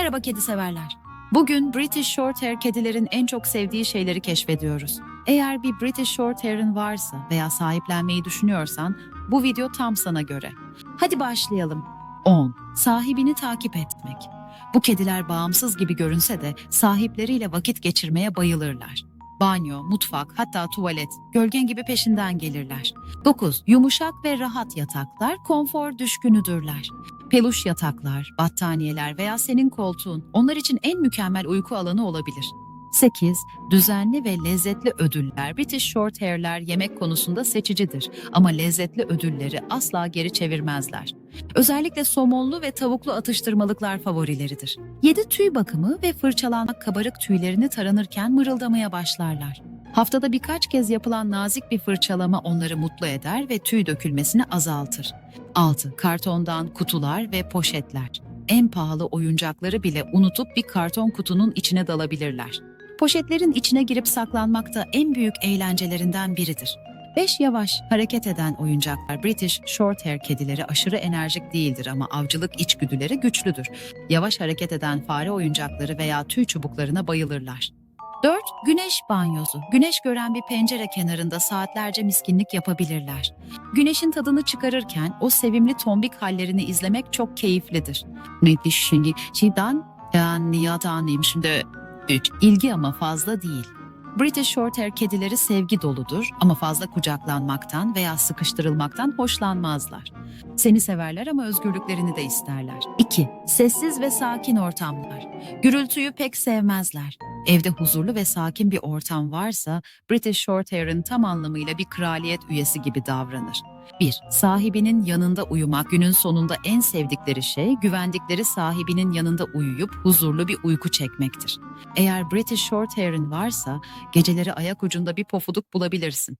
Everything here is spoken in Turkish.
Merhaba kedi severler. Bugün British Shorthair kedilerin en çok sevdiği şeyleri keşfediyoruz. Eğer bir British Shorthair'ın varsa veya sahiplenmeyi düşünüyorsan bu video tam sana göre. Hadi başlayalım. 10. Sahibini takip etmek. Bu kediler bağımsız gibi görünse de sahipleriyle vakit geçirmeye bayılırlar. Banyo, mutfak, hatta tuvalet, gölgen gibi peşinden gelirler. 9. Yumuşak ve rahat yataklar konfor düşkünüdürler. Peluş yataklar, battaniyeler veya senin koltuğun onlar için en mükemmel uyku alanı olabilir. 8. Düzenli ve lezzetli ödüller. British Shorthair'ler yemek konusunda seçicidir ama lezzetli ödülleri asla geri çevirmezler. Özellikle somonlu ve tavuklu atıştırmalıklar favorileridir. 7. Tüy bakımı ve fırçalanmak kabarık tüylerini taranırken mırıldamaya başlarlar. Haftada birkaç kez yapılan nazik bir fırçalama onları mutlu eder ve tüy dökülmesini azaltır. 6. Kartondan kutular ve poşetler. En pahalı oyuncakları bile unutup bir karton kutunun içine dalabilirler. Poşetlerin içine girip saklanmak da en büyük eğlencelerinden biridir. 5 yavaş hareket eden oyuncaklar British Shorthair kedileri aşırı enerjik değildir ama avcılık içgüdüleri güçlüdür. Yavaş hareket eden fare oyuncakları veya tüy çubuklarına bayılırlar. 4. Güneş banyosu. Güneş gören bir pencere kenarında saatlerce miskinlik yapabilirler. Güneşin tadını çıkarırken o sevimli tombik hallerini izlemek çok keyiflidir. Ne şimdi şeyden yani yadanayım şimdi 3. İlgi ama fazla değil. British Shorthair kedileri sevgi doludur ama fazla kucaklanmaktan veya sıkıştırılmaktan hoşlanmazlar. Seni severler ama özgürlüklerini de isterler. 2. Sessiz ve sakin ortamlar. Gürültüyü pek sevmezler. Evde huzurlu ve sakin bir ortam varsa British Shorthair'ın tam anlamıyla bir kraliyet üyesi gibi davranır. 1. Sahibinin yanında uyumak günün sonunda en sevdikleri şey güvendikleri sahibinin yanında uyuyup huzurlu bir uyku çekmektir. Eğer British Shorthair'ın varsa geceleri ayak ucunda bir pofuduk bulabilirsin.